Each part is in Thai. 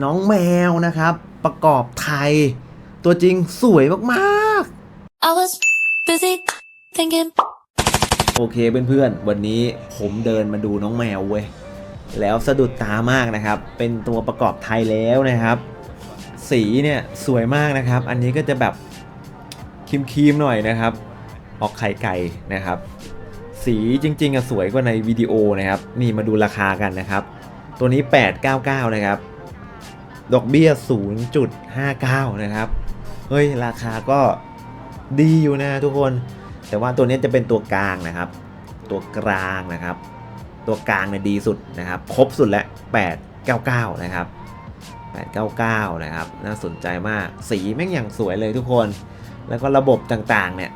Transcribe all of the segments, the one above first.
น้องแมวนะครับ ประกอบไทย ตัวจริงสวยมาก I was busy thinking ๆโอเคเพื่อนๆ วันนี้ผมเดินมาดูน้องแมวเว้ย แล้วสะดุดตามากนะครับ เป็นตัวประกอบไทยแล้วนะครับ สีเนี่ยสวยมากนะครับ อันนี้ก็จะแบบครีมๆหน่อยนะครับ ออกไข่ไก่นะครับ สีจริงๆอะสวยกว่าในวิดีโอนะครับ นี่มาดูราคากันนะครับ ตัวนี้ 899 นะครับ ดอกเบี้ย 0.59 นะครับ เฮ้ย ราคาก็ดีอยู่นะทุกคน แต่ว่าตัวนี้จะเป็นตัวกลางนะครับ ตัวกลางนะครับ ตัวกลางเนี่ยดีสุดนะครับ ครบสุดแล้ว899 นะครับ 899 นะครับ น่าสนใจมาก สีแม่งอย่างสวยเลยทุกคน แล้วก็ระบบต่างๆ เนี่ย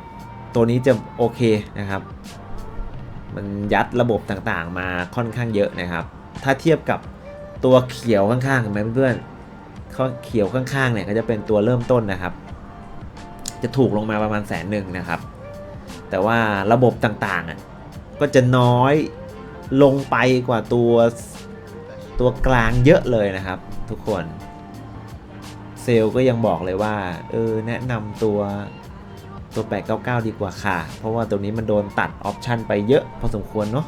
ตัวนี้จะโอเคนะครับ มันยัดระบบต่างๆ มาค่อนข้างเยอะนะครับ ถ้าเทียบกับตัวเขียวข้างๆเห็นไหมเพื่อน ข้อเขียวข้างๆเนี่ยก็จะเป็นตัวเริ่มต้นนะครับ จะถูกลงมาประมาณแสนหนึ่งนะครับ แต่ว่าระบบต่างๆอะก็จะน้อยลงไปกว่าตัวตัวกลางเยอะเลยนะครับ ทุกคนเซลล์ก็ยังบอกเลยว่าเออแนะนำตัวตัว 899 ดีกว่าค่ะ เพราะว่าตัวนี้มันโดนตัดออปชันไปเยอะพอสมควรเนาะ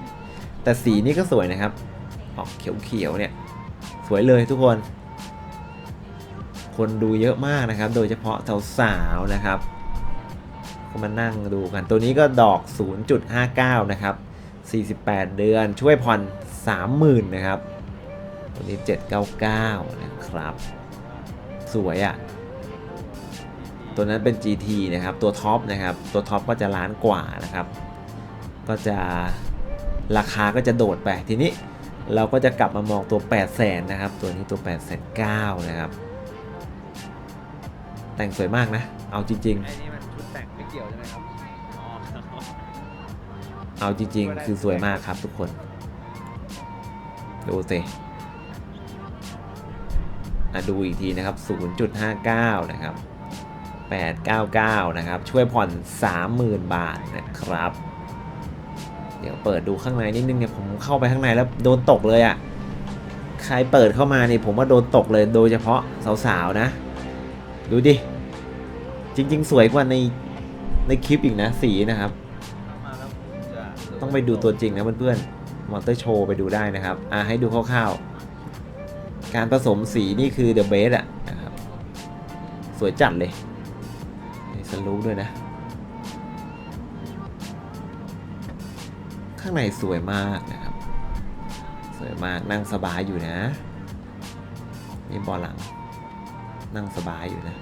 แต่สีนี่ก็สวยนะครับ ออกเขียวๆเนี่ย สวยเลยทุกคน คนดูเยอะมากนะครับ โดยเฉพาะสาวๆนะครับก็มานั่งดูกัน ตัวนี้ก็ดอก 0.59 นะครับ 48 เดือนช่วยผ่อน 30,000 นะครับ ตัวนี้ 799 นะครับ สวยอะ่ะ ตัวนั้นเป็น GT นะครับ ตัวท็อปนะครับ ตัวท็อปก็จะล้านกว่านะครับ ก็จะราคาก็จะโดดไป ทีนี้เราก็จะกลับมามองตัว 8 0 0 0 0นะครับ ตัวนี้ตัว 8 9 0 0นะครับ แต่งสวยมากนะ เอาจริงๆไอ้นี่มันชุดแต่งไม่เกี่ยวใช่ไหมครับอ๋อเอาจริง ๆ คือสวยมากครับทุกคน ดูสิอะดูอีกทีนะครับ 0.59 นะครับ 899 นะครับ ช่วยผ่อน 30,000 บาทนะครับ เดี๋ยวเปิดดูข้างในนิดนึงเนี่ยผมเข้าไปข้างในแล้วโดนตกเลยอะ่ะ ใครเปิดเข้ามานี่ผมว่าโดนตกเลยโดยเฉพาะสาวๆนะ ดูดิ จริง ๆ สวยกว่าในในคลิปอีกนะ สีนะครับมาแล้วผมจะต้องไปดูตัวจริงนะเพื่อนๆมอเตอร์โชว์ไปดูได้นะครับ อ่าให้ดูคร่าวๆ การผสมสีนี่คือเดอะเบสอะนะครับ สวยจัดเลยมีสลูปด้วยนะ ข้างในสวยมากนะครับ สวยมากนั่งสบายอยู่นะ นี่เบอหลัง นั่งสบายอยู่นะ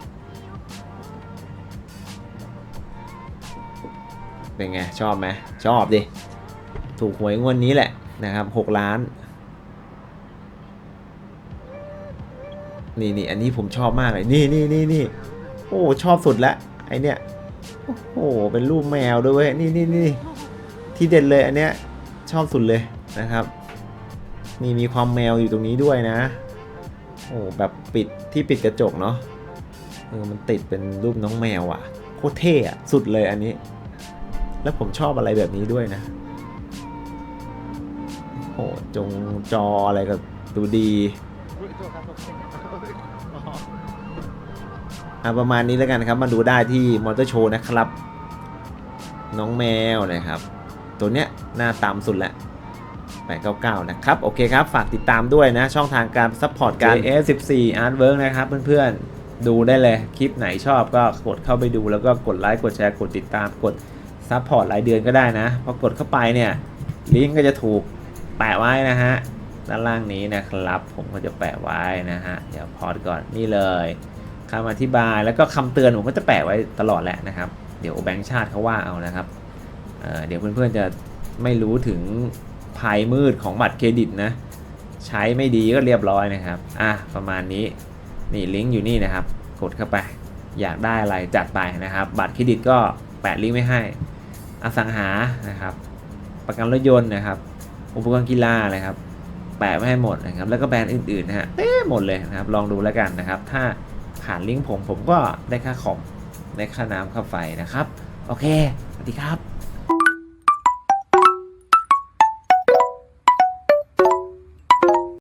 เป็นไง ชอบไหมชอบดิ ถูกหวยงวดนี้แหละนะครับหกล้าน นี่นี่อันนี้ผมชอบมากเลย นี่นี่นี่นี่โอ้ชอบสุดละไอเนี้ยโอ้โหเป็นรูปแมวด้วยเว้ยนี่นี่นี่ที่เด่นเลยอันเนี้ยชอบสุดเลยนะครับ นี่มีความแมวอยู่ตรงนี้ด้วยนะ โอ้แบบปิดที่ปิดกระจกเนาะเออมันติดเป็นรูปน้องแมวอะ่ะ โคตรเท่อะสุดเลยอันนี้ แล้วผมชอบอะไรแบบนี้ด้วยนะโอ้จงจออะไรก็ดูดีอุ๊ยโทษครับโทษครับอะประมาณนี้แล้วกันครับ มาดูได้ที่มอเตอร์โชว์นะครับ น้องแมวนะครับ ตัวเนี้ยหน้าต่ำสุดแล้ว 899 นะครับ โอเคครับ ฝากติดตามด้วยนะ ช่องทางการซัพพอร์ตการ S14 Artwork นะครับเพื่อนๆ ดูได้เลย คลิปไหนชอบก็กดเข้าไปดูแล้วก็กดไลค์กดแชร์กดติดตามกดซัพพอร์ตรายเดือนก็ได้นะพอกดเข้าไปเนี่ย ลิงก์ก็จะถูกแปะไว้นะฮะ ด้านล่างนี้นะครับ ผมก็จะแปะไว้นะฮะ เดี๋ยวพอดก่อนนี่เลยคำอธิบายแล้วก็คำเตือนผมก็จะแปะไว้ตลอดแหละนะครับ เดี๋ยวแบงค์ชาติเขาว่าเอานะครับเอ่อเดี๋ยวเพื่อนๆจะไม่รู้ถึง ภัยมืดของบัตรเครดิตนะ ใช้ไม่ดีก็เรียบร้อยนะครับ อะประมาณนี้ นี่ลิงก์อยู่นี่นะครับ กดเข้าไป อยากได้อะไรจัดไปนะครับ บัตรเครดิตก็แปะลิงก์ไว้ให้ อสังหานะครับ ประกันรถยนต์นะครับ อุปกรณ์กีฬานะครับ แปะไว้ให้หมดนะครับ แล้วก็แบรนด์อื่นๆนะฮะเต้หมดเลยนะครับ ลองดูแล้วกันนะครับ ถ้าผ่านลิงก์ผมผมก็ได้ค่าคอมได้ค่าน้ำค่าไฟนะครับ โอเค สวัสดีครับ